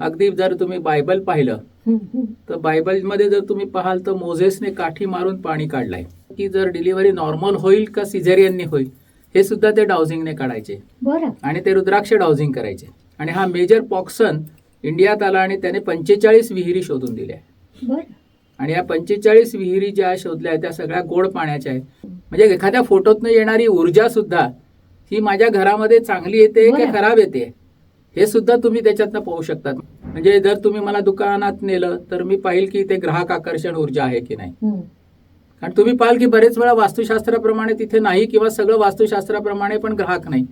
अगदी जर तुम्ही बायबल पाहिलं. तर बायबलमध्ये जर तुम्ही पाहाल तर मोझेसने काठी मारून पाणी काढलंय. की जर डिलिव्हरी नॉर्मल होईल का सिझेरियनने होईल हे सुद्धा ते डाउझिंगने काढायचे. आणि ते रुद्राक्ष डाउझिंग करायचे. आणि हा मेजर पॉक्सन इंडियात आला आणि त्याने पंचेचाळीस विहिरी शोधून दिल्या. आणि या पंचेचाळीस विहिरी ज्या शोधल्या आहेत त्या सगळ्या गोड पाण्याच्या आहेत. म्हणजे एखाद्या फोटोतनं येणारी ऊर्जा सुद्धा ही माझ्या घरामध्ये चांगली येते की. खराब येते? हे सुद्धा तुम्ही त्याच्यातनं पाहू शकतात. म्हणजे जर तुम्ही मला दुकानात नेलं तर मी पाहिल की ते ग्राहक आकर्षण ऊर्जा आहे की नाही. कारण तुम्ही पाहाल की बरेच वेळा वास्तुशास्त्राप्रमाणे तिथे नाही किंवा सगळं वास्तुशास्त्राप्रमाणे पण ग्राहक नाही.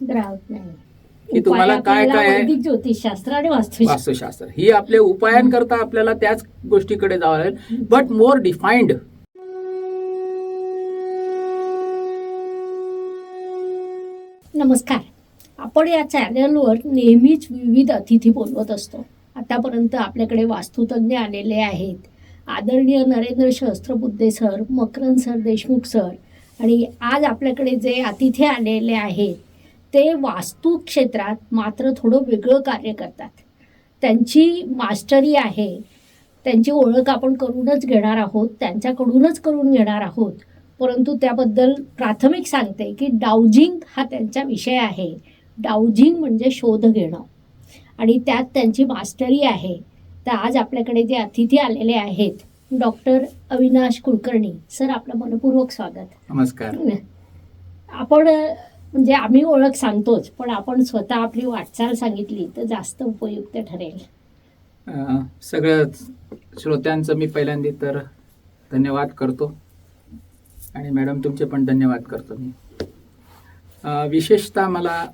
की तुम्हाला काय- काय आहे? ज्योतिषशास्त्र आणि वास्तुशास्त्र. वास्तुशास्त्र. ही आपल्या उपायांकरता आपल्याला त्याच गोष्टीकडे जावं लागेल. बट मोर डिफाईंड नमस्कार. आपण या चॅनलवर नेहमीच विविध अतिथी बोलवत असतो. आतापर्यंत आपल्याकडे वास्तुतज्ञ आलेले आहेत. आदरणीय Narendra Sahasrabuddhe sir Makarand sir Deshmukh sir आणि आज आपल्याकडे जे अतिथी आलेले आहेत ते वास्तू क्षेत्रात मात्र थोडं वेगळं कार्य करतात. त्यांची मास्टरी आहे. त्यांची ओळख आपण करूनच घेणार आहोत त्यांच्याकडूनच करून घेणार आहोत. परंतु त्याबद्दल प्राथमिक सांगते की डाउजिंग हा त्यांचा विषय आहे. डाउजिंग म्हणजे शोध घेणं. आणि त्यात त्यांची मास्टरी आहे. तर आज आपल्याकडे जे अतिथी आलेले आहेत डॉक्टर अविनाश कुलकर्णी सर आपलं मनपूर्वक स्वागत. नमस्कार. आपण म्हणजे आम्ही ओळख सांगतोच पण आपण स्वतः आपली वाटचाल सांगितली तर जास्त उपयुक्त ठरेल. सगळ्या श्रोत्यांचं मी पहिल्यांदा तर धन्यवाद करतो. आणि मॅडम तुमचे पण धन्यवाद करतो मी. विशेषतः मला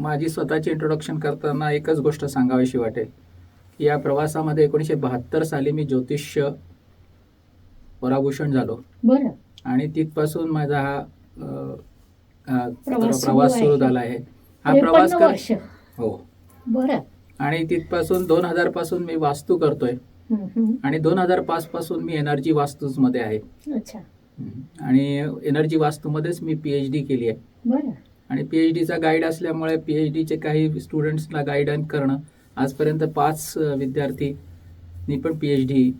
माझी स्वतःची इंट्रोडक्शन करताना एकच गोष्ट सांगावीशी वाटेल. की या प्रवासामध्ये एकोणीसशे बहात्तर साली मी ज्योतिष्य पराभूषण झालो. बरं. आणि तिथपासून माझा हा अं, प्रवास सुरू प्रवास सुरू आहे. झाला आहे. हा प्रवास त्रेपन्न कर वर्ष. हो. बरं. आणि तिथपासून दोन हजारपासून मी वास्तू करतोय. हम्म, हम्म. आणि दोन हजार पाच पासून मी एनर्जी वास्तूच मध्ये आहे. अच्छा. आणि एनर्जी वास्तूमध्येच मी पीएच डी केली आहे. बरं. आणि पीएच डीचा गाईड असल्यामुळे पीएच डीचे काही स्टुडंट्सला गाईडन करणं. आजपर्यंत पाच विद्यार्थींनी पण पीएच डी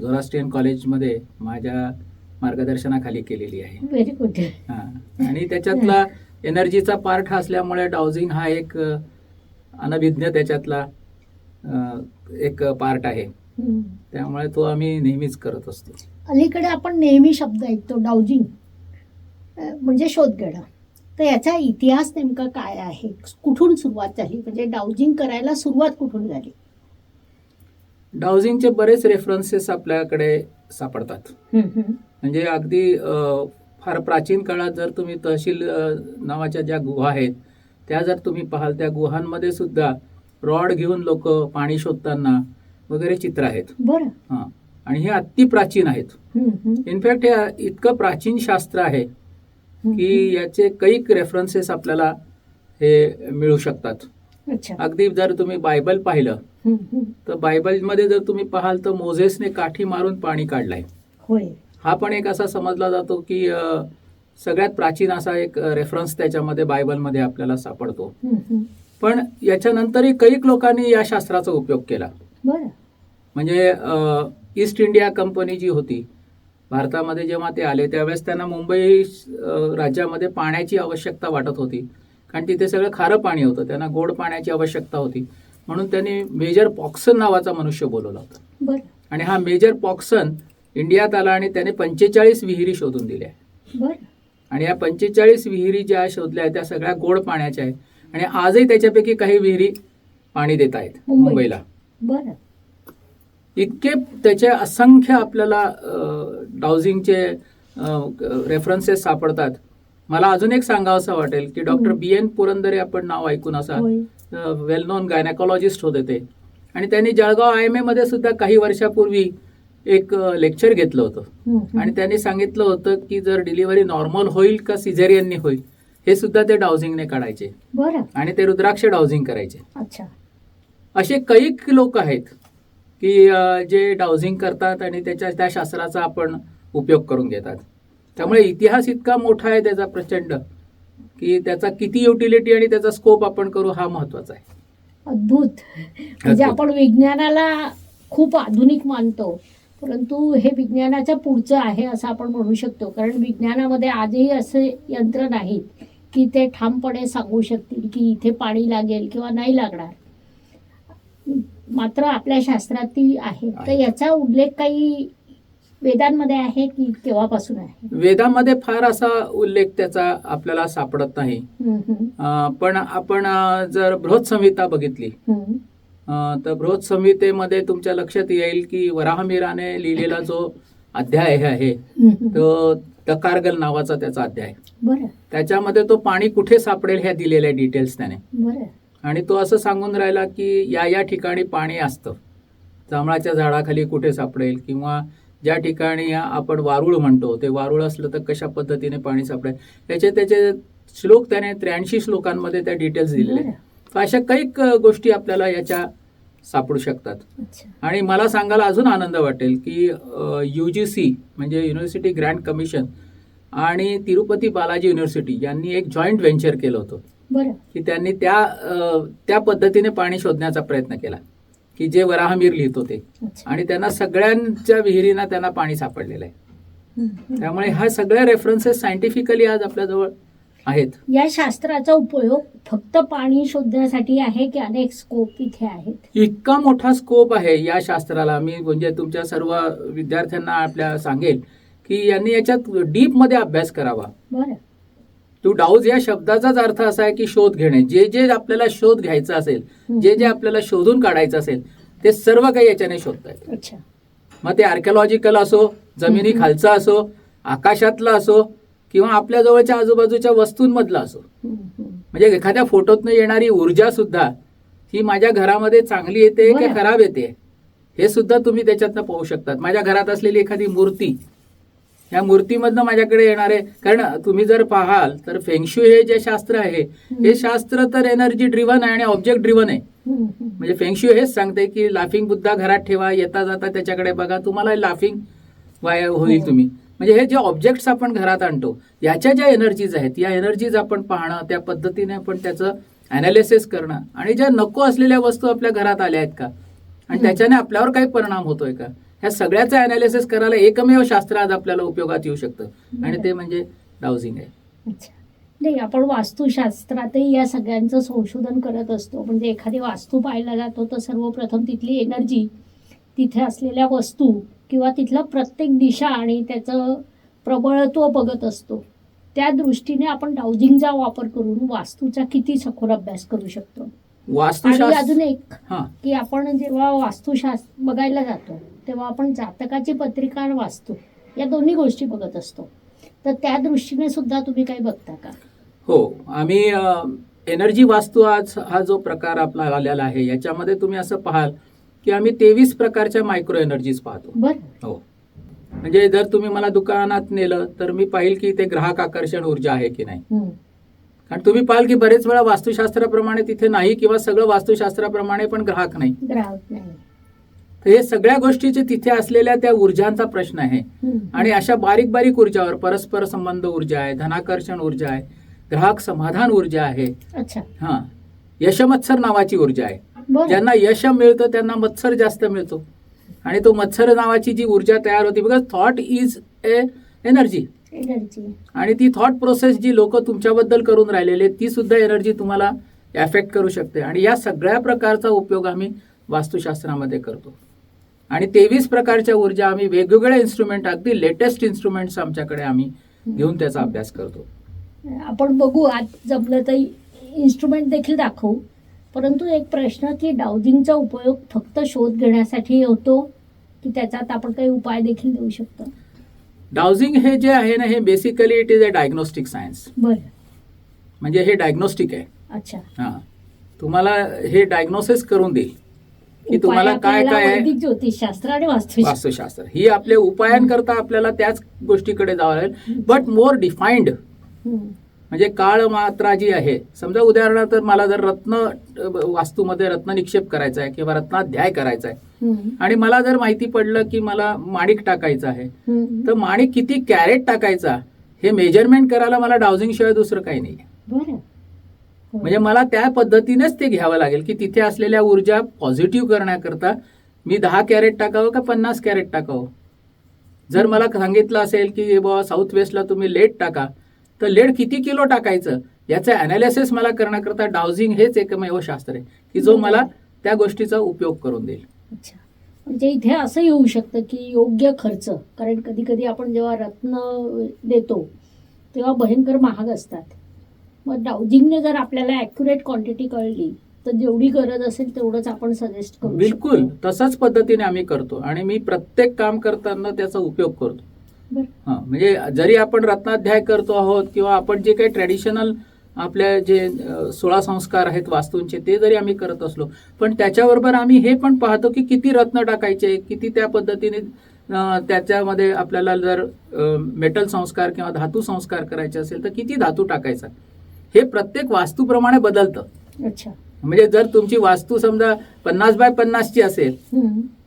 झोरास्ट्रियन कॉलेजमध्ये माझ्या मार्गदर्शनाखाली केलेली आहे. व्हेरी गुड हा. आणि त्याच्यातला एनर्जीचा पार्ट हा असल्यामुळे डाउझिंग हा एक अनभिज्ञ त्याच्यातला एक पार्ट आहे. त्यामुळे तो आम्ही नेहमीच करत असतो. अलीकडे आपण नेहमी शब्द ऐकतो डाउजिंग म्हणजे शोध घेणं तर याचा इतिहास नेमका काय आहे? कुठून सुरुवात झाली? म्हणजे डाउजिंग करायला सुरुवात कुठून झाली? डाउझिंगचे बरेच रेफरन्सेस आपल्याकडे सापडतात. म्हणजे अगदी फार प्राचीन काळात जर तुम्ही तहसील नावाच्या ज्या गुहा आहेत त्या जर तुम्ही पाहाल त्या गुहांमध्ये सुद्धा रॉड घेऊन लोक पाणी शोधताना वगैरे चित्र आहेत. बरं. हां. आणि हे अति प्राचीन आहेत. इनफॅक्ट हे इतकं प्राचीन शास्त्र आहे की याचे कैक रेफरन्सेस आपल्याला हे मिळू शकतात. अगदी जर तुम्ही बायबल पाहिलं. तर बायबलमध्ये जर तुम्ही पाहाल तर मोझेसने काठी मारून पाणी काढलंय. हा पण एक असा समजला जातो की सगळ्यात प्राचीन असा एक रेफरन्स त्याच्यामध्ये बायबलमध्ये आपल्याला सापडतो. पण याच्यानंतरही कैक लोकांनी या शास्त्राचा उपयोग केला. म्हणजे ईस्ट इंडिया कंपनी जी होती भारतामध्ये जेव्हा ते आले त्यावेळेस त्यांना मुंबई राज्यामध्ये पाण्याची आवश्यकता वाटत होती. कारण तिथे सगळं खारं पाणी होतं त्यांना गोड पाण्याची आवश्यकता होती. म्हणून त्यांनी मेजर पॉक्सन नावाचा मनुष्य बोलवला होता. आणि हा मेजर पॉक्सन इंडियात आला आणि त्याने पंचेचाळीस विहिरी शोधून दिल्या. आणि या पंचेचाळीस विहिरी ज्या शोधल्या आहेत त्या सगळ्या गोड पाण्याच्या आहेत. आणि आजही त्याच्यापैकी काही विहिरी पाणी देत आहेत. मुंबईला. बरं. इतके त्याचे असंख्य आपल्याला डाउझिंगचे रेफरन्सेस सापडतात. मला अजून एक सांगावंसं वाटेल की डॉक्टर. बी एन पुरंदरे आपण नाव ऐकून असा वेल नोन गायनेकॉलॉजिस्ट होते ते. आणि त्यांनी जळगाव आय एम ए मध्ये सुद्धा काही वर्षापूर्वी एक लेक्चर घेतलं होतं. आणि त्यांनी सांगितलं होतं की जर डिलिव्हरी नॉर्मल होईल का सिझेरियनने होईल हे सुद्धा ते डाउझिंगने काढायचे. आणि ते रुद्राक्ष डाउझिंग करायचे. अच्छा. असे कैक लोक आहेत. की जे डाउझिंग करतात आणि त्याच्या त्या शास्त्राचा आपण उपयोग करून घेतात. त्यामुळे इतिहास इतका मोठा आहे त्याचा प्रचंड की त्याचा किती युटिलिटी आणि त्याचा स्कोप आपण करू हा महत्त्वाचा आहे. अद्भुत. म्हणजे आपण विज्ञानाला खूप आधुनिक मानतो परंतु हे विज्ञानाच्या पुढचं आहे असं आपण म्हणू शकतो. कारण विज्ञानामध्ये आजही असे यंत्र नाहीत की ते ठामपणे सांगू शकतील की इथे पाणी लागेल किंवा नाही लागणार. मात्र आपल्या शास्त्रात ती आहे. तर आहे. याचा उल्लेख काही वेदांमध्ये आहे की केव्हापासून आहे? वेदामध्ये फार असा उल्लेख त्याचा आपल्याला सापडत नाही. हम्म, हम्म, अं, पण आपण अं, जर बृहत संहिता बघितली हम्म. अं, तर बृहत संहितेमध्ये तुमच्या लक्षात येईल की वराहमिराने लिहिलेला जो अध्याय आहे हम्म. तो तकारगल नावाचा त्याचा अध्याय बरं. त्याच्यामध्ये तो पाणी कुठे सापडेल ह्या दिलेल्या डिटेल्स त्याने. बरं. आणि तो असं सांगून राहिला की या या ठिकाणी पाणी असतं. जांभळाच्या झाडाखाली कुठे सापडेल किंवा ज्या ठिकाणी आपण वारुळ म्हणतो ते वारुळ असलं तर कशा पद्धतीने पाणी सापडेल? त्याचे त्याचे श्लोक त्याने त्र्याऐंशी श्लोकांमध्ये त्या डिटेल्स दिलेले अशा कैक गोष्टी आपल्याला याच्या सापडू शकतात. आणि मला सांगायला अजून आनंद वाटेल की यू जी सी म्हणजे युनिव्हर्सिटी ग्रँड कमिशन आणि तिरुपती बालाजी युनिव्हर्सिटी यांनी एक जॉईंट व्हेंचर केलं होतं. की त्यांनी त्या त्या पद्धतीने पाणी शोधण्याचा प्रयत्न केला. की जे वराहमीर लिहित होते आणि त्यांना सगळ्यांच्या विहिरींना त्यांना पाणी सापडलेलं आहे. त्यामुळे ह्या सगळ्या रेफरन्सेस सायंटिफिकली आज आपल्याजवळ आहेत. या शास्त्राचा उपयोग फक्त पाणी शोधण्यासाठी आहे की अनेक स्कोप इथे आहेत? इतका मोठा स्कोप आहे या शास्त्राला. मी म्हणजे तुमच्या सर्व विद्यार्थ्यांना आपल्या सांगेल की यांनी याच्यात डीपमध्ये अभ्यास करावा. बरं. टू डाऊज या शब्दाचाच अर्थ असा आहे की शोध घेणे. जे जे आपल्याला शोध घ्यायचा असेल जे जे आपल्याला शोधून काढायचं असेल ते सर्व काही याच्याने शोधता येतं. मग ते आर्किओलॉजिकल असो जमिनी खालचा असो आकाशातला असो किंवा आपल्या जवळच्या आजूबाजूच्या वस्तूंमधला असो. म्हणजे एखाद्या फोटोतनं येणारी ऊर्जा सुद्धा ही माझ्या घरामध्ये चांगली येते की. खराब येते हे सुद्धा तुम्ही त्याच्यातनं पाहू शकतात. माझ्या घरात असलेली एखादी मूर्ती या मूर्तीमधनं माझ्याकडे येणारे कारण तुम्ही जर पाहाल तर फेंगशू हे जे शास्त्र आहे हे शास्त्र तर एनर्जी ड्रिव्हन आहे आणि ऑब्जेक्ट ड्रिव्हन आहे. म्हणजे फेंगशू हेच सांगते की लाफिंग बुद्धा घरात ठेवा येता जाता त्याच्याकडे बघा तुम्हाला लाफिंग वाय होईल तुम्ही. म्हणजे हे जे ऑब्जेक्ट्स आपण घरात आणतो याच्या ज्या एनर्जीज आहेत या एनर्जीज आपण पाहणं त्या पद्धतीने आपण त्याचं अनालिसिस करणं आणि ज्या नको असलेल्या वस्तू आपल्या घरात आल्या आहेत का? आणि त्याच्याने आपल्यावर काही परिणाम होतोय का? ह्या सगळ्याचं अनालिसिस करायला एकमेव शास्त्र आज आपल्याला उपयोगात येऊ शकतं. आणि ते म्हणजे डाउजिंग आहे. नाही आपण वास्तुशास्त्रातही या सगळ्यांचं संशोधन करत असतो. म्हणजे एखादी वास्तू पाहायला जातो तर सर्वप्रथम तिथली एनर्जी तिथे असलेल्या वस्तू किंवा तिथला प्रत्येक दिशा आणि त्याचं प्रबळत्व बघत असतो. त्या दृष्टीने आपण डाउजिंगचा वापर करून वास्तूचा किती सखोल अभ्यास करू शकतो. वास्तुशास्त्र अजून एक की आपण जेव्हा वास्तुशास्त्र बघायला जातो तेव्हा आपण जातकाची पत्रिका वास्तू या दोन्ही गोष्टी बघत असतो. तर त्या दृष्टीने सुद्धा तुम्ही काही बघता का? हो आम्ही एनर्जी वास्तू आज हा जो प्रकार आपला आलेला आहे याच्यामध्ये तुम्ही असं पाहाल की आम्ही तेवीस प्रकारच्या मायक्रो एनर्जीज पाहतो. बरं. हो. म्हणजे जर तुम्ही मला दुकानात नेलं तर मी पाहिल की ते ग्राहक आकर्षण ऊर्जा आहे की नाही. कारण तुम्ही पाहाल की बरेच वेळा वास्तुशास्त्राप्रमाणे तिथे नाही किंवा सगळं वास्तुशास्त्राप्रमाणे पण ग्राहक नाही. ग्राहक नाही. तर हे सगळ्या गोष्टीचे तिथे असलेल्या त्या ऊर्जांचा प्रश्न आहे. आणि अशा बारीक बारीक ऊर्जावर परस्पर संबंध ऊर्जा आहे धनाकर्षण ऊर्जा आहे ग्राहक समाधान ऊर्जा आहे. हा. यशमत्सर नावाची ऊर्जा आहे. ज्यांना यश मिळतं त्यांना मत्सर जास्त मिळतो. आणि तो मत्सर नावाची जी ऊर्जा तयार होती because thought is a energy energy आणि ती थॉट प्रोसेस जी लोक तुमच्याबद्दल करून राहिलेले ती सुद्धा एनर्जी तुम्हाला एफेक्ट करू शकते. आणि या सगळ्या प्रकारचा उपयोग आम्ही वास्तुशास्त्रामध्ये करतो. आणि तेवीस प्रकारच्या ऊर्जा आम्ही वेगवेगळ्या इन्स्ट्रुमेंट अगदी लेटेस्ट इन्स्ट्रुमेंट्स आमच्याकडे आम्ही घेऊन त्याचा अभ्यास करतो. आपण बघू आज जमलं तर इन्स्ट्रुमेंट देखील दाखवू. परंतु एक प्रश्न की डाउजिंगचा उपयोग फक्त शोध घेण्यासाठी होतो की त्याच्यात आपण काही उपाय देखील देऊ शकतो? डाउजिंग हे जे आहे ना हे basically it is a diagnostic science बरं. म्हणजे हे डायग्नोस्टिक आहे. अच्छा. हा. तुम्हाला हे डायग्नोसिस करून देईल. की तुम्हाला काय काय आहे ज्योतिषशास्त्र आणि वास्तुशास्त्र वास्तुशास्त्र ही आपल्या उपायांकरता आपल्याला त्याच गोष्टीकडे जावं लागेल बट मोर डिफाईंड. म्हणजे काळ मात्रा जी आहे समजा उदाहरणार्थ मला जर रत्न वास्तूमध्ये रत्न निक्षेप करायचा आहे किंवा रत्नाध्याय करायचा आहे. आणि मला जर माहिती पडलं की मला माणिक टाकायचा आहे. तर माणिक किती कॅरेट टाकायचा हे मेजरमेंट करायला मला डाउजिंग शिवाय दुसरं काही नाही. म्हणजे मला त्या पद्धतीनेच ते घ्यावं लागेल की तिथे असलेल्या ऊर्जा पॉझिटिव्ह करण्याकरता मी दहा कॅरेट टाकावं का पन्नास कॅरेट टाकावं? जर मला सांगितलं असेल की बाबा साऊथ वेस्टला तुम्ही लेट टाका तर लेड किती किलो टाकायचं? याचं अनालिसिस मला करण्याकरता डाउझिंग हेच एकमेव शास्त्र आहे की जो मला त्या गोष्टीचा उपयोग करून देईल. अच्छा. म्हणजे इथे असं येऊ शकतं की योग्य खर्च कारण कधी कधी आपण जेव्हा रत्न देतो तेव्हा भयंकर महाग असतात. मग डाउजिंगने जर आपल्याला ॲक्युरेट क्वांटिटी कळली तर जेवढी गरज असेल तेवढंच आपण सजेस्ट करू बिलकुल. तसाच पद्धतीने आम्ही करतो आणि मी प्रत्येक काम करताना त्याचा उपयोग करतो. हा म्हणजे जरी आपण रत्नाध्याय करतो आहोत किंवा आपण जे काही ट्रॅडिशनल आपल्या जे सोळा संस्कार आहेत वास्तूंचे ते जरी आम्ही करत असलो पण त्याच्याबरोबर आम्ही हे पण पाहतो की किती रत्न टाकायचे किती त्या पद्धतीने त्याच्यामध्ये आपल्याला जर मेटल संस्कार किंवा धातू संस्कार करायचे असेल तर किती धातू टाकायचा हे प्रत्येक वास्तूप्रमाणे बदलतं. अच्छा. म्हणजे जर तुमची वास्तू समजा पन्नास बाय पन्नासची असेल.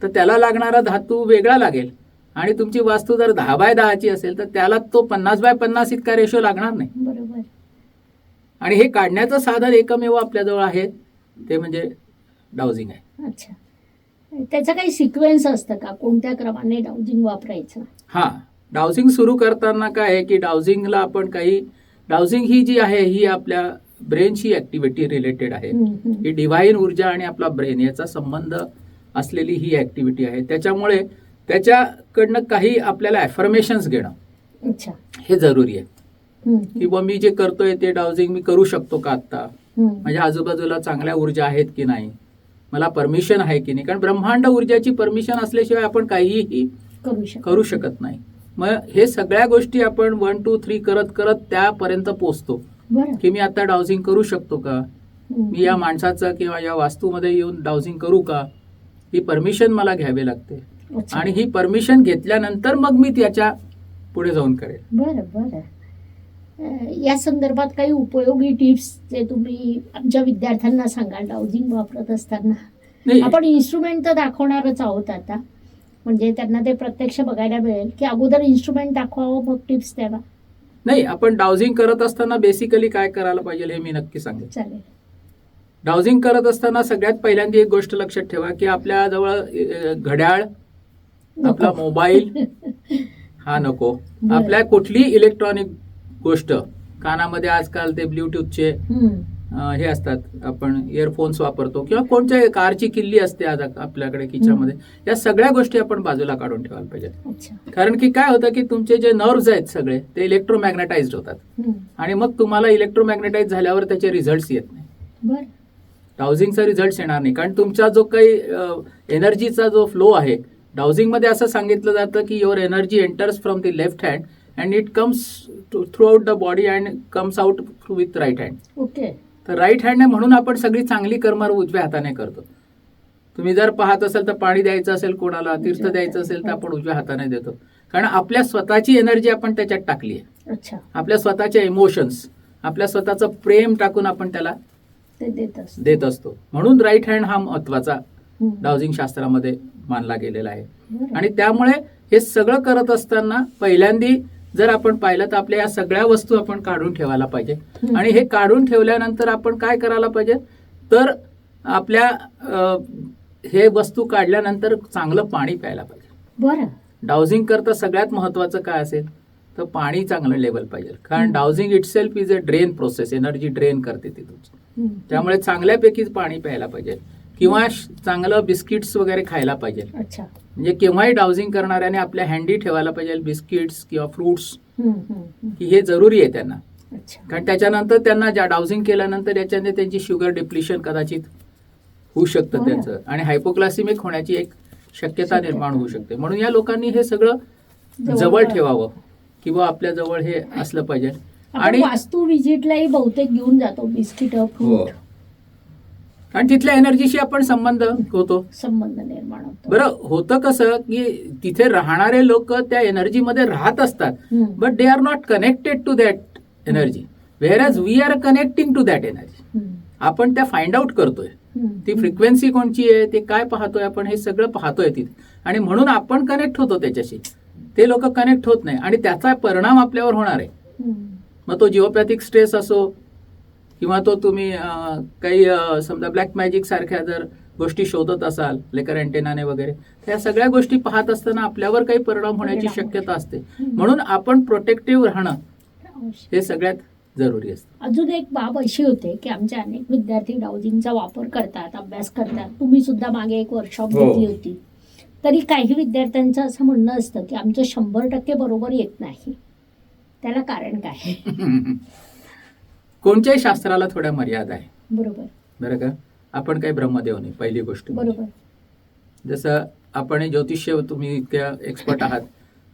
तर त्याला लागणारा धातू वेगळा लागेल. आणि तुमची वास्तू जर दहा बाय दहाची असेल तर त्याला तो पन्नास बाय पन्नास इतका रेशो लागणार नाही. बरोबर. आणि हे काढण्याचं साधन एकमेव आपल्याजवळ आहे ते म्हणजे डाउजिंग आहे. अच्छा. त्याचं काही सिक्वेन्स असतं का? कोणत्या क्रमाने डाउजिंग वापरायचं? हा. डाउजिंग सुरू करताना काय आहे की डाउजिंगला आपण काही डाउजिंग ही जी आहे ही आपल्या ब्रेनची ऍक्टिव्हिटी रिलेटेड आहे. ही डिव्हाइन ऊर्जा आणि आपला ब्रेन याचा संबंध असलेली ही ऍक्टिव्हिटी आहे. त्याच्यामुळे त्याच्याकडनं काही आपल्याला ॲफर्मेशन्स घेणं हे जरुरी आहे. हम्म, की बुवा मी जे करतोय ते डाउजिंग मी करू शकतो का आत्ता. माझ्या आजूबाजूला चांगल्या ऊर्जा आहेत की नाही? मला परमिशन आहे की नाही? कारण ब्रह्मांड ऊर्जाची परमिशन असल्याशिवाय आपण काहीही करू शकत नाही. मग हे सगळ्या गोष्टी आपण वन टू थ्री करत करत त्यापर्यंत पोहोचतो. की मी आता डाउजिंग करू शकतो का. मी या माणसाचं किंवा या वास्तूमध्ये येऊन डाउजिंग करू का? ही परमिशन मला घ्यावी लागते. आणि ही परमिशन घेतल्यानंतर मग मी त्याच्या पुढे जाऊन करेल बरं बरं. या संदर्भात काही उपयोगी टिप्स जे तुम्ही आमच्या विद्यार्थ्यांना सांगाल डाउजिंग वापरत असताना. नाही. आपण इन्स्ट्रुमेंट तर दाखवणारच आहोत आता. म्हणजे त्यांना ते प्रत्यक्ष बघायला मिळेल की अगोदर इन्स्ट्रुमेंट दाखवावं मग टिप्स द्यावा. नाही आपण डाउजिंग करत असताना बेसिकली काय करायला पाहिजे हे मी नक्की सांगेन. चालेल. डाउजिंग करत असताना सगळ्यात पहिल्यांदा एक गोष्ट लक्षात ठेवा की आपल्या जवळ घड्याळ आपला. मोबाईल हा नको. आपल्या कुठलीही इलेक्ट्रॉनिक गोष्ट कानामध्ये आजकाल ते ब्ल्यूटूथचे हे असतात आपण इयरफोन्स वापरतो किंवा कोणत्या कारची किल्ली असते आज आपल्याकडे किचनमध्ये या सगळ्या गोष्टी आपण बाजूला काढून ठेवायला पाहिजे अच्छा. कारण की काय होतं की तुमचे जे नर्व्स आहेत सगळे ते इलेक्ट्रोमॅग्नेटाइज्ड होतात. आणि मग तुम्हाला इलेक्ट्रोमॅग्नेटाइज झाल्यावर त्याचे रिझल्ट्स येत नाही. बरं. डाउझिंगचा रिझल्ट येणार नाही. कारण तुमचा जो काही एनर्जीचा जो फ्लो आहे डाउझिंगमध्ये असं सांगितलं जातं की your energy enters from the left hand and it comes through out the body and comes out with right hand okay तर राईट हँडने म्हणून आपण सगळी चांगली कर्म उजव्या हाताने करतो. तुम्ही जर पाहत असाल तर पाणी द्यायचं असेल कोणाला तीर्थ द्यायचं असेल तर आपण उजव्या हाताने देतो. कारण आपल्या स्वतःची एनर्जी आपण त्याच्यात टाकली आहे. अच्छा. आपल्या स्वतःचे इमोशन्स आपल्या स्वतःचं प्रेम टाकून आपण त्याला देत असतो. म्हणून राईट हँड हा महत्त्वाचा. डाउजिंग शास्त्रामध्ये मानला गेलेला आहे. आणि त्यामुळे हे सगळं करत असताना पहिल्यांदी जर आपण पाहिलं तर आपल्या या सगळ्या वस्तू आपण काढून ठेवायला पाहिजे. आणि हे काढून ठेवल्यानंतर आपण काय करायला पाहिजे? तर आपल्या हे वस्तू काढल्यानंतर चांगलं पाणी प्यायला पाहिजे. बरं. डाउजिंग करता सगळ्यात महत्वाचं काय असेल? तर पाणी चांगलं लेवल पाहिजे. कारण हम्म. Dowsing itself is a drain process energy drain करते ती तुमची. त्यामुळे चांगल्यापैकी पाणी प्यायला पाहिजे. किंवा चांगलं बिस्किट्स वगैरे खायला पाहिजे. अच्छा. म्हणजे केव्हाही डाउजिंग करणाऱ्याने आपल्या हँडी ठेवायला पाहिजे बिस्किट्स किंवा फ्रुट्स. की हे जरुरी आहे त्यांना अच्छा कारण त्याच्यानंतर त्यांना ज्या डाउजिंग केल्यानंतर याच्याने त्यांची शुगर डिप्लिशन कदाचित होऊ शकतं हो. त्यांचं आणि हायपोक्लासिमिक होण्याची एक शक्यता. निर्माण होऊ शकते म्हणून या लोकांनी हे सगळं जवळ जवळ ठेवा. ठेवावं किंवा आपल्या जवळ हे असलं पाहिजे आणि वास्तू विजिटलाही बहुतेक घेऊन जातो बिस्किट फ्रूट आणि तिथल्या एनर्जीशी आपण संबंध होतो. संबंध निर्माण होतो. बरं होतं कसं की तिथे राहणारे लोक त्या एनर्जीमध्ये राहत असतात. But they are not connected to that energy whereas we are connecting to that energy. आपण त्या फाइंड आउट करतोय. ती फ्रिक्वेन्सी कोणची आहे ते काय पाहतोय आपण हे सगळं पाहतोय तिथे. आणि म्हणून आपण कनेक्ट होतो त्याच्याशी. ते लोक कनेक्ट होत नाही. आणि त्याचा परिणाम आपल्यावर होणार आहे. मग तो जिओपॅथिक स्ट्रेस असो किंवा तो तुम्ही काही समजा ब्लॅक मॅजिक सारख्या जर गोष्टी शोधत असाल लेकर अँटेनाने वगैरे तर या सगळ्या गोष्टी पाहत असताना आपल्यावर काही परिणाम होण्याची शक्यता असते. म्हणून आपण प्रोटेक्टिव्ह राहणं. हे सगळ्यात जरुरी असतं. अजून एक बाब अशी होते की आमचे अनेक विद्यार्थी डाउजिंगचा वापर करतात अभ्यास करतात. तुम्ही सुद्धा मागे एक वर्कशॉप हो. घेतली होती. तरी काही विद्यार्थ्यांचं असं म्हणणं असतं की आमचं शंभर टक्के बरोबर येत नाही. त्याला कारण काय? कोणत्याही शास्त्राला थोड्या मर्यादा आहे. बरोबर. बरं का? आपण काही ब्रह्मदेव नाही पहिली गोष्ट बरोबर. जसं आपण हे ज्योतिष्य तुम्ही इतक्या एक्सपर्ट आहात.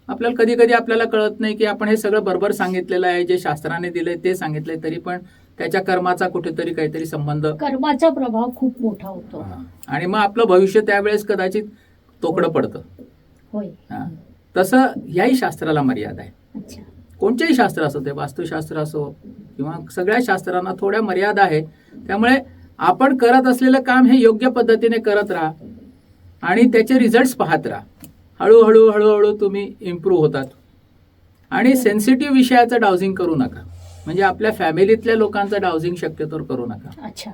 आपल्याला कधी कधी आपल्याला कळत नाही की आपण हे सगळं बरोबर सांगितलेलं आहे जे शास्त्राने दिलंय ते सांगितलंय तरी पण त्याच्या कर्माचा कुठेतरी काहीतरी संबंध. कर्माचा प्रभाव खूप मोठा होतो. आणि मग आपलं भविष्य त्यावेळेस कदाचित तोकडं पडतं. तसं याही शास्त्राला मर्यादा आहे. कोणतेही शास्त्र असो ते वास्तुशास्त्र असो किंवा सगळ्या शास्त्रांना थोड्या मर्यादा आहे त्यामुळे आपण करत असलेलं काम हे योग्य पद्धतीने करत राहा आणि त्याचे रिझल्ट्स पाहत राहा. हळूहळू हळूहळू तुम्ही इम्प्रूव्ह होतात. आणि सेन्सिटिव्ह विषयाचं डाउजिंग करू नका. म्हणजे आपल्या फॅमिलीतल्या लोकांचं डाउजिंग शक्यतोवर करू नका. अच्छा.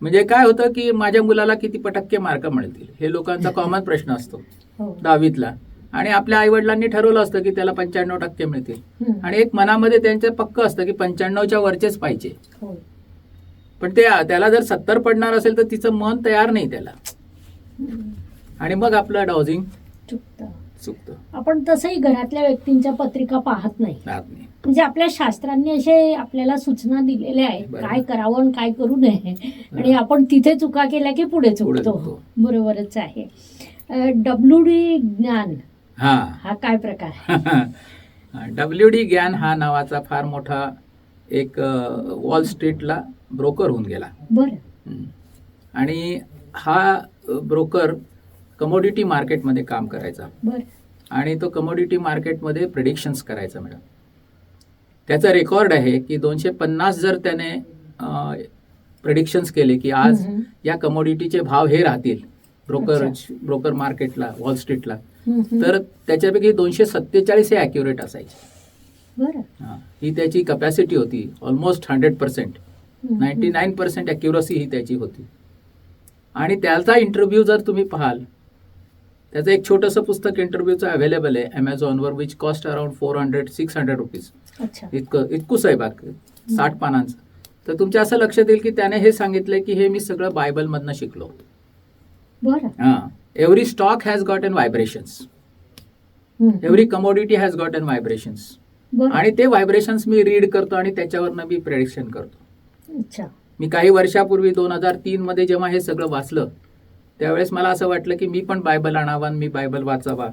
म्हणजे काय होतं की माझ्या मुलाला किती टक्के मार्क मिळतील? हे लोकांचा कॉमन प्रश्न असतो. हो. दहावीतला. आणि आपल्या आई वडिलांनी ठरवलं असतं की त्याला पंच्याण्णव टक्के मिळतील. आणि एक मनामध्ये त्यांचं पक्क असतं की पंच्याण्णवच्या वरचेच पाहिजे. होय पण ते त्याला जर सत्तर पडणार असेल तर तिचं मन तयार नाही त्याला. आणि मग आपलं डाउजिंग चुकतं. आपण तसंही घरातल्या व्यक्तींच्या पत्रिका पाहत नाही. म्हणजे आपल्या शास्त्रांनी असे आपल्याला सूचना दिलेल्या आहेत. काय करावं आणि काय करू नये. आणि आपण तिथे चुका केल्या की पुढे चुकतो. बरोबरच आहे. डब्ल्यू डी ज्ञान. हा. हा काय प्रकार? डब्ल्यू डी ज्ञान हा नावाचा फार मोठा एक वॉल स्ट्रीटला ब्रोकर होऊन गेला. बरं. हम्म. आणि हा ब्रोकर कमोडिटी मार्केटमध्ये काम करायचा. बरं. आणि तो कमोडिटी मार्केटमध्ये प्रिडिक्शन्स करायचा मॅडम त्याचा रेकॉर्ड आहे की दोनशे पन्नास जर त्याने प्रिडिक्शन्स केले की आज हम्म. या कमोडिटीचे भाव हे राहतील ब्रोकर. ब्रोकर मार्केटला वॉल स्ट्रीटला. तर त्याच्यापैकी दोनशे सत्तेचाळीस हे अॅक्युरेट असायचे. हा. त्याची कपॅसिटी होती almost hundred percent ninety nine percent accuracy ही त्याची होती. आणि त्याचा इंटरव्ह्यू जर तुम्ही पाहाल त्याचं एक छोटंसं पुस्तक इंटरव्ह्यूचं अवेलेबल आहे अमेझॉनवर which cost around four hundred six hundred rupees इतकं इतकूच आहे बाकी साठ पानांचं. तर तुमच्या असं लक्षात येईल की त्याने हे सांगितलंय की हे मी सगळं बायबलमधनं शिकलो बरं. हां. Every stock has got an vibrations every commodity has got an vibrations बरं. आणि ते व्हायब्रेशन्स मी रीड करतो आणि त्याच्यावरनं मी प्रेडिक्शन करतो. अच्छा. मी काही वर्षापूर्वी दोन हजार तीन मध्ये जेव्हा हे सगळं वाचलं त्यावेळेस मला असं वाटलं की मी पण बायबल आणावा आणि मी बायबल वाचावा.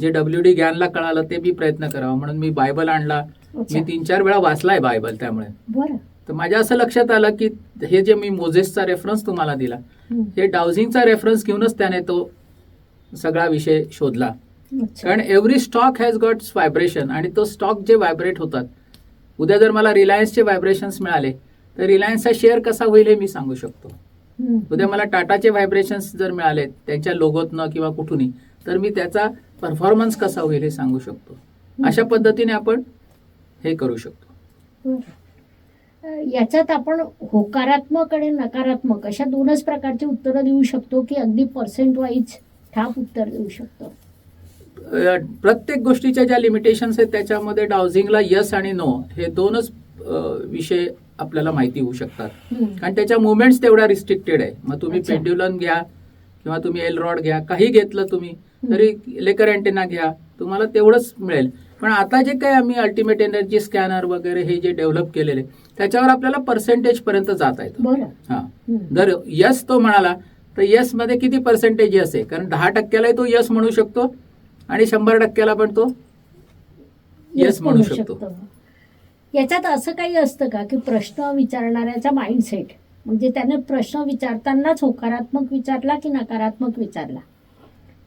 जे डब्ल्यू डी ज्ञानला कळालं ते मी प्रयत्न करावा. म्हणून मी बायबल आणला. मी तीन चार वेळा वाचलाय बायबल त्यामुळे. तर माझ्या असं लक्षात आलं की हे जे मी मोझेसचा रेफरन्स तुम्हाला दिला. हे डाउझिंगचा रेफरन्स घेऊनच त्याने तो सगळा विषय शोधला. कारण every stock has got vibration आणि तो स्टॉक जे व्हायब्रेट होतात उद्या जर मला रिलायन्सचे व्हायब्रेशन्स मिळाले तर रिलायन्सचा शेअर कसा होईल हे मी सांगू शकतो. उद्या मला टाटाचे व्हायब्रेशन्स जर मिळाले त्यांच्या लोगोतनं किंवा कुठूनही तर मी त्याचा परफॉर्मन्स कसा होईल हे सांगू शकतो. अशा पद्धतीने आपण हे करू शकतो. याच्यात आपण होकारात्मक आणि नकारात्मक अशा दोनच प्रकारची उत्तरं देऊ शकतो की अगदी पर्सेंट वाईज ठाप उत्तर देऊ शकतो. प्रत्येक गोष्टीच्या ज्या लिमिटेशन्स आहेत त्याच्यामध्ये डाउझिंगला यस आणि नो हे दोनच विषय आपल्याला माहिती होऊ शकतात. कारण त्याच्या मुवमेंट्स तेवढ्या रिस्ट्रिक्टेड आहे. मग तुम्ही अच्छा. पेंड्युलम घ्या किंवा तुम्ही एल रॉड घ्या काही घेतलं तुम्ही तरी लेकर अँटेना घ्या तुम्हाला तेवढंच मिळेल. पण आता जे काही आम्ही अल्टिमेट एनर्जी स्कॅनर वगैरे हे जे डेव्हलप केलेले त्याच्यावर आपल्याला पर्सेंटेज पर्यंत जाता येतं. बरं. हा. जर यस तो म्हणाला तर यसमध्ये किती पर्सेंटेज यस आहे कारण दहा टक्क्यालाही तो यस म्हणू शकतो आणि शंभर टक्क्याला पण तो येस म्हणू शकतो. याच्यात असं काही असतं का की प्रश्न विचारणाऱ्याचा माइंडसेट म्हणजे त्याने प्रश्न विचारतानाच होकारात्मक विचारला की नकारात्मक विचारला?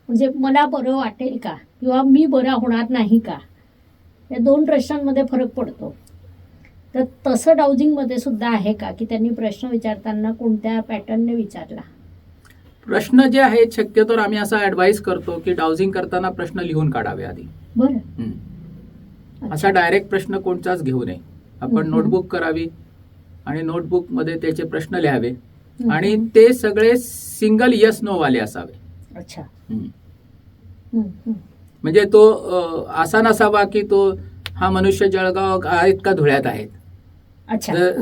म्हणजे मला बरं वाटेल का? किंवा मी बरा होणार नाही का? या दोन प्रश्नांमध्ये फरक पडतो. तर तसं डाउजिंगमध्ये सुद्धा आहे का? की त्यांनी प्रश्न विचारताना कोणत्या पॅटर्नने विचारला? प्रश्न जे आहेत शक्यतोवर आम्ही असा ऍडवाइस करतो की डाउझिंग करताना प्रश्न लिहून काढावे आधी. बरं. असा डायरेक्ट प्रश्न कोणताच घेऊ नये. आपण. नोटबुक करावी आणि नोटबुकमध्ये त्याचे प्रश्न लिहावे. आणि ते सगळे सिंगल यस नो वाले असावे. अच्छा. म्हणजे तो असा नसावा की तो हा मनुष्य जळगाव आहेत का धुळ्यात आहेत?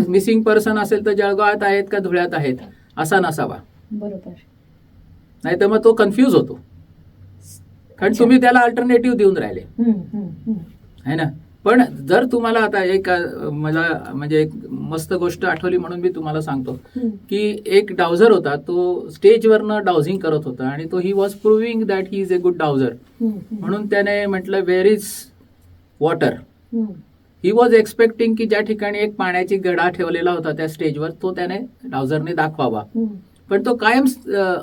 मिसिंग पर्सन असेल तर जळगावात आहेत का धुळ्यात आहेत? असा नसावा. बरोबर. नाही तर मग तो कन्फ्यूज होतो. कारण. तुम्ही त्याला अल्टरनेटिव्ह देऊन राहिले. है ना? पण जर तुम्हाला आता एक मला म्हणजे एक मस्त गोष्ट आठवली म्हणून मी तुम्हाला सांगतो. की एक डाउझर होता तो स्टेजवरनं डाउझिंग करत होता आणि तो he was proving that he is a good dowser. म्हणून त्याने म्हटलं where is water. He was expecting की ज्या ठिकाणी एक पाण्याची गडा ठेवलेला होता त्या स्टेजवर तो त्याने डाउझरने दाखवावा. पण तो कायम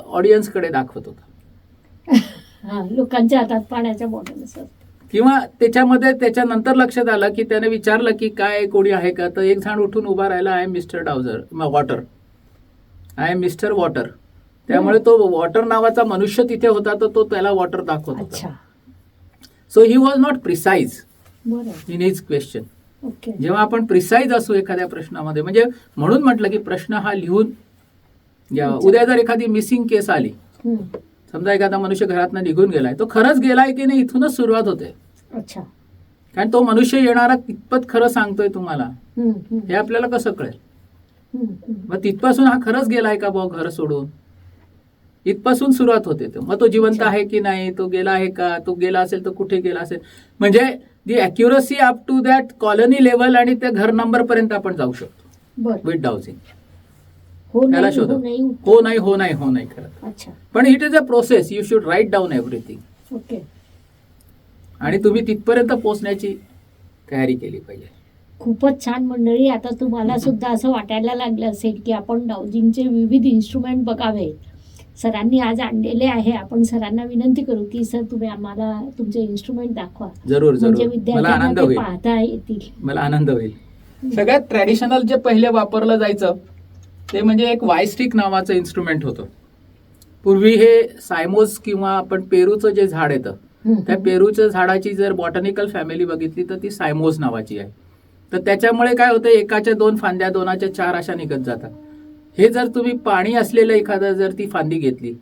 ऑडियन्सकडे दाखवत होता लोकांच्या हातात पाण्याच्या बॉटल असतात किंवा त्याच्यामध्ये त्याच्यानंतर लक्षात आलं की त्याने विचारलं की काय कोणी आहे का? तर एक जण उठून उभा राहिला I am mister dowser water I am mister water त्यामुळे तो वॉटर नावाचा मनुष्य तिथे होता तर तो त्याला वॉटर दाखवत अच्छा. होता so he was not precise बरं इन हिज क्वेश्चन जेव्हा आपण प्रिसाइज असू एखाद्या प्रश्नामध्ये म्हणजे म्हणून म्हटलं की प्रश्न हा लिहून. उद्या जर एखादी मिसिंग केस आली. समजा एखादा मनुष्य घरातनं निघून गेलाय तो खरंच गेलाय की नाही? इथूनच सुरुवात होते. अच्छा. कारण तो मनुष्य येणारा कितपत खरं सांगतोय तुम्हाला. हे आपल्याला कसं कळेल. मग तिथपासून हा खरंच गेलाय का भाऊ घर सोडून? इथपासून सुरुवात होते तो. मग तो जिवंत. आहे की नाही? तो गेला आहे का? तो गेला असेल तर कुठे गेला असेल? म्हणजे the accuracy up to that colony level आणि त्या घर नंबर पर्यंत आपण जाऊ शकतो. विथ डाउसिंग हो त्याला नाही शोधा. हो नाही हो. नाही हो नाही हो नाही अच्छा. पण it is a process you should write down everything okay आणि तुम्ही तिथपर्यंत पोहोचण्याची तयारी केली पाहिजे. खूपच छान मंडळी आता तुम्हाला सुद्धा असं वाटायला लागलं असेल की आपण डाउजिंगचे विविध इन्स्ट्रुमेंट बघावे. सरांनी आज आणलेले आहे. आपण सरांना विनंती करू की सर तुम्ही आम्हाला तुमचे इन्स्ट्रुमेंट दाखवा. जरूर जरूर. मला विद्यार्थ्यांना आनंद होईल. पाहता येतील. मला आनंद होईल. सगळ्यात ट्रॅडिशनल जे पहिले वापरलं जायचं ते म्हणजे एक वायस्टिक नावाचं इन्स्ट्रुमेंट होतं. पूर्वी हे सायमोस किंवा आपण पेरूचं जे झाड येतं. त्या पेरूच्या झाडाची जर बॉटनिकल फॅमिली बघितली तर ती सायमोस नावाची आहे. तर त्याच्यामुळे काय होतं एकाच्या दोन फांद्या दोनाच्या चार अशा निघत जातात. हे जर तुम्ही पाणी असलेलं एखादं जर ती फांदी घेतली.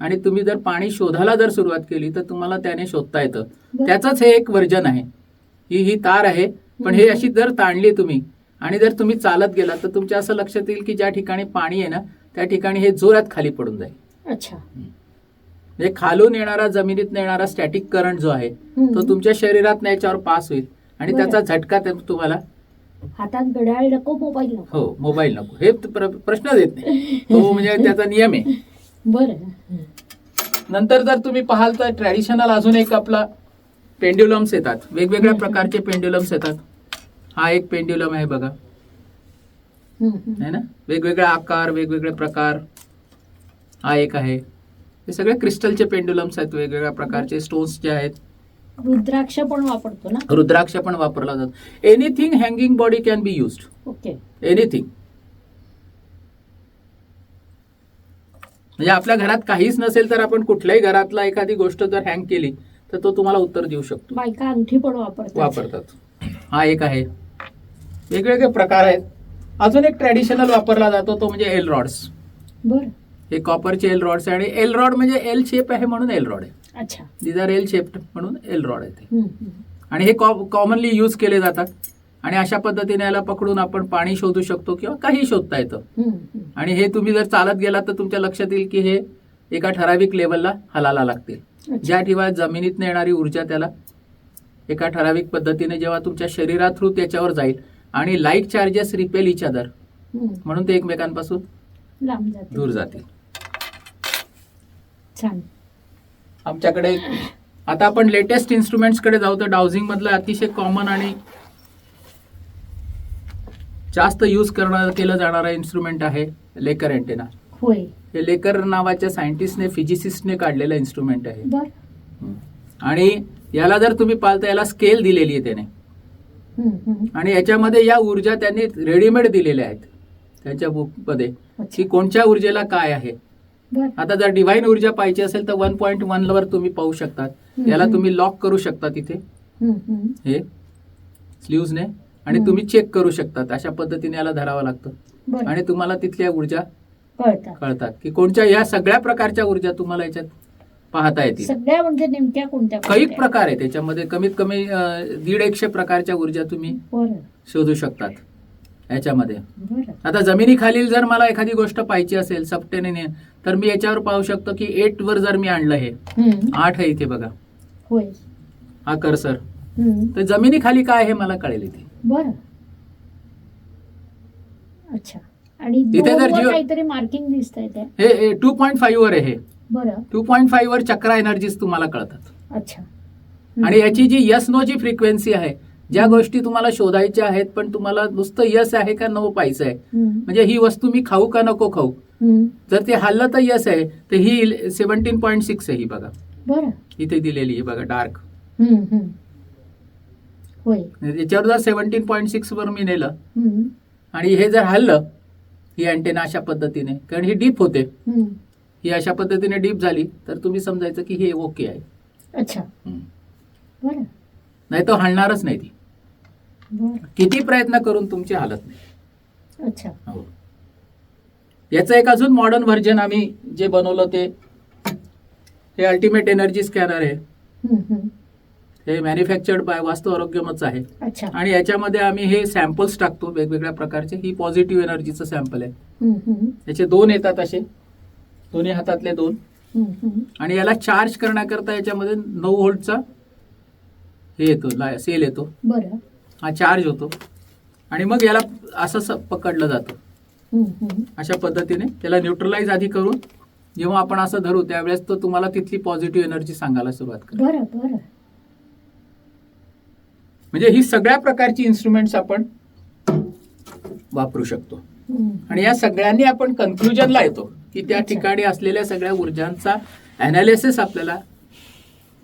आणि तुम्ही जर पाणी शोधायला जर सुरुवात केली तर तुम्हाला त्याने शोधता येतं. त्याचंच हे एक वर्जन आहे. ही ही तार आहे पण हे अशी जर ताणली तुम्ही आणि जर तुम्ही चालत गेलात तर तुमच्या असं लक्षात येईल की ज्या ठिकाणी पाणी आहे ना त्या ठिकाणी हे जोरात खाली पडून जाईल. अच्छा. म्हणजे खालून येणारा जमिनीत येणारा स्टॅटिक करंट जो आहे. तो तुमच्या शरीरात याच्यावर पास होईल. आणि. त्याचा झटका तुम्हाला हातात घड्याळ नको मोबाईल नको. हो मोबाईल नको. हे प्र- प्रश्नच येत नाही. तो म्हणजे त्याचा नियम आहे. बरं. नंतर जर तुम्ही पाहाल तर ट्रॅडिशनल अजून एक आपला पेंड्युलम्स येतात. वेगवेगळ्या प्रकारचे पेंड्युलम्स येतात. हा एक पेंड्युलम आहे बघा. आहे ना? वेगवेगळे आकार वेगवेगळे प्रकार. हा एक आहे. हे सगळे क्रिस्टलचे पेंड्युलम्स आहेत वेगवेगळ्या प्रकारचे स्टोन्स जे आहेत. रुद्राक्ष पण वापरतो ना? रुद्राक्ष पण वापरला जातो. Anything hanging body can be used okay anything म्हणजे आपल्या घरात काहीच नसेल तर आपण कुठल्याही घरातला एखादी गोष्ट जर हँग केली तर तो तुम्हाला उत्तर देऊ शकतो. बायका अंगठी पण वापरतात. वापरतात. हा एक आहे. वेगवेगळे प्रकार आहेत. अजून एक ट्रॅडिशनल वापरला जातो तो म्हणजे एल रॉड्स बर. हे कॉपरचे एल रॉड्स आणि एल रॉड म्हणजे एल शेप आहे म्हणून एल रॉड आहे अच्छा दिज आर एल शेप म्हणून एल रॉड आहे. आणि हे कॉमनली यूज केले जातात आणि अशा पद्धतीने याला पकडून आपण पाणी शोधू शकतो किंवा काही शोधता येतं. आणि हे तुम्ही जर चालत गेलात तर तुमच्या लक्षात येईल की हे एका ठराविक लेवलला हलायला लागतील. ज्या ठिकाणी जमिनीतनं येणारी ऊर्जा त्याला एका ठराविक पद्धतीने जेव्हा तुमच्या शरीरा थ्रू त्याच्यावर जाईल आणि light charges repel each other. म्हणून ते एकमेकांपासून दूर जातील छान. आमच्याकडे आता आपण लेटेस्ट इन्स्ट्रुमेंट्सकडे जाऊ तर डाउझिंग मधलं अतिशय कॉमन आणि जास्त यूज करणं केलं जाणारा इन्स्ट्रुमेंट आहे लेकर अँटेना होय. हे लेकर नावाच्या सायंटिस्टने फिजिसिस्टने काढलेलं इन्स्ट्रुमेंट आहे. बर. आणि याला जर तुम्ही पाहता याला स्केल दिलेली आहे त्याने. आणि याच्यामध्ये या ऊर्जा त्यांनी रेडीमेड दिलेल्या आहेत. त्यांच्या बुकमध्ये की कोणत्या ऊर्जेला काय आहे? आता जर डिव्हाइन ऊर्जा पाहिजे असेल तर वन पॉईंट वन वर तुम्ही पाहू हम्म. याला तुम्ही लॉक करू शकता तिथे. हे. स्लीव्सने आणि. तुम्ही चेक करू शकतात. अशा पद्धतीने याला धरावं लागतं. आणि तुम्हाला तिथल्या ऊर्जा कळतं कळतात. की कोणत्या या सगळ्या प्रकारच्या ऊर्जा तुम्हाला याच्यात पाहता येतील. सगळ्या म्हणजे नेमक्या कोणत्या कोणत्या? प्रकार आहे त्याच्यामध्ये कमीत कमी दीड एकशे प्रकारच्या ऊर्जा तुम्ही शोधू शकतात. याच्यामध्ये. आता जमिनीखालील जर मला एखादी गोष्ट पाहिजे असेल सबटेने तर मी याच्यावर पाहू शकतो की एट वर जर मी आणलं हे. आठ आहे इथे बघा. होय. हा कर्सर. हम्म. तर जमिनीखाली काय आहे मला कळेल इथे. बरं. अच्छा. आणि तिथे जर काहीतरी मार्किंग दिसत हे टू पॉईंट फाईव्ह वर आहे हे. टू पॉईंट फाईव्ह वर चक्रा एनर्जीज तुम्हाला कळतात. अच्छा. आणि याची जी यस नो ची फ्रिक्वेन्सी आहे ज्या गोष्टी तुम्हाला शोधायच्या आहेत पण तुम्हाला नुसतं यस आहे का नो पाहिजे आहे. म्हणजे ही वस्तू मी खाऊ का नको खाऊ. जर ते हल्लं तर यस आहे तर ही सेव्हन्टीन पॉईंट सिक्स आहे ही बघा. बरं. इथे दिलेली आहे बघा डार्क. होय. याच्यावर जर सेव्हन्टीन पॉईंट सिक्स वर मी नेलं. आणि हे जर हल्लं ही अँटेना अशा पद्धतीने कारण ही डीप होते. ही अशा पद्धतीने डीप झाली तर तुम्ही समजायचं की हे ओके आहे. अच्छा. नाही तर हलणारच नाही ती. किती प्रयत्न करून तुमची हालत नाही. अच्छा. हो. याचं एक अजून मॉडर्न व्हर्जन आम्ही जे बनवलं ते हे अल्टिमेट एनर्जी स्कॅनर आहे. हे मॅन्युफॅक्चर्ड बाय वास्तू आरोग्यमच आहे. अच्छा. आणि याच्यामध्ये आम्ही हे सॅम्पल्स टाकतो वेगवेगळ्या प्रकारचे. ही पॉझिटिव्ह एनर्जीचं सॅम्पल आहे. याचे दोन येतात असे. दोन्ही हातातले दोन. आणि याला चार्ज करण्याकरता याच्यामध्ये नऊ व्होल्टचा हे येतो सेल येतो. बरं. हा चार्ज होतो आणि मग याला असं पकडलं जातं. अशा पद्धतीने त्याला न्यूट्रलाइज आधी करून जेव्हा आपण असं धरू त्यावेळेस तो तुम्हाला तिथली पॉझिटिव्ह एनर्जी सांगायला सुरुवात करेल बरं म्हणजे ही सगळ्या प्रकारची इन्स्ट्रुमेंट्स आपण वापरू शकतो. आणि या सगळ्यांनी आपण कन्क्लुजनला येतो की त्या. ठिकाणी असलेल्या सगळ्या ऊर्जांचा अनालिसिस आपल्याला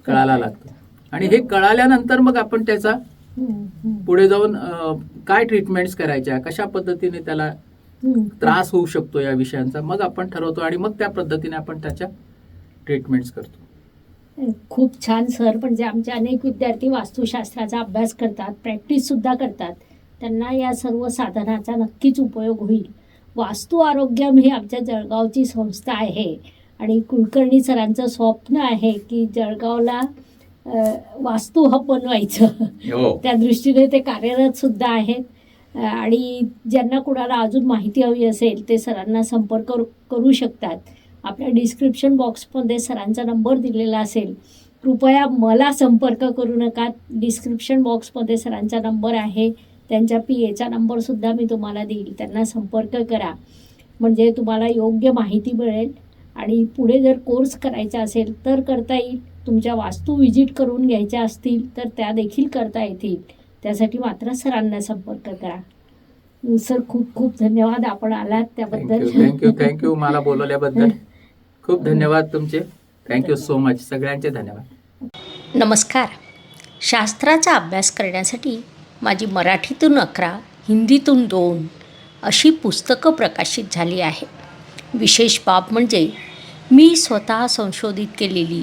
कळायला लागतो आणि हे कळाल्यानंतर मग आपण त्याचा. पुढे जाऊन काय ट्रीटमेंट्स करायच्या? कशा पद्धतीने त्याला त्रास होऊ शकतो या विषयांचा? मग आपण ठरवतो आणि मग त्या पद्धतीने आपण त्याच्या ट्रीटमेंट्स करतो. खूप छान सर. म्हणजे आमचे अनेक विद्यार्थी वास्तुशास्त्राचा अभ्यास करतात प्रॅक्टिस सुद्धा करतात त्यांना या सर्व साधनाचा नक्कीच उपयोग होईल. वास्तू आरोग्यम ही आमच्या जळगावची संस्था आहे. आणि कुलकर्णी सरांचं स्वप्न आहे की जळगावला वास्तू हब बनवायचं. हो. त्या दृष्टीने ते कार्यरत सुद्धा आहेत. आणि ज्यांना कुणाला अजून माहिती हवी असेल ते सरांना संपर्क करू- करू शकतात. आपल्या डिस्क्रिप्शन बॉक्समध्ये सरांचा नंबर दिलेला असेल. कृपया मला संपर्क करू नका. डिस्क्रिप्शन बॉक्समध्ये सरांचा नंबर आहे. त्यांच्या पी एचा नंबरसुद्धा मी तुम्हाला देईल. त्यांना संपर्क करा. म्हणजे तुम्हाला योग्य माहिती मिळेल. आणि पुढे जर कोर्स करायचा असेल तर करता येईल. तुमच्या वास्तू व्हिजिट करून घ्यायच्या असतील तर त्या देखील करता येतील. त्यासाठी मात्र सरांना संपर्क करा. सर खूप खूप धन्यवाद. आपण आलात त्याबद्दल. थँक्यू थँक्यू थँक्यू मला बोलवल्याबद्दल खूप धन्यवाद तुमचे. थँक्यू सो मच सगळ्यांचे धन्यवाद. नमस्कार. शास्त्राचा अभ्यास करण्यासाठी माझी मराठीतून अकरा हिंदीतून दोन अशी पुस्तकं प्रकाशित झाली आहे विशेष बाब म्हणजे मी स्वतः संशोधित केलेली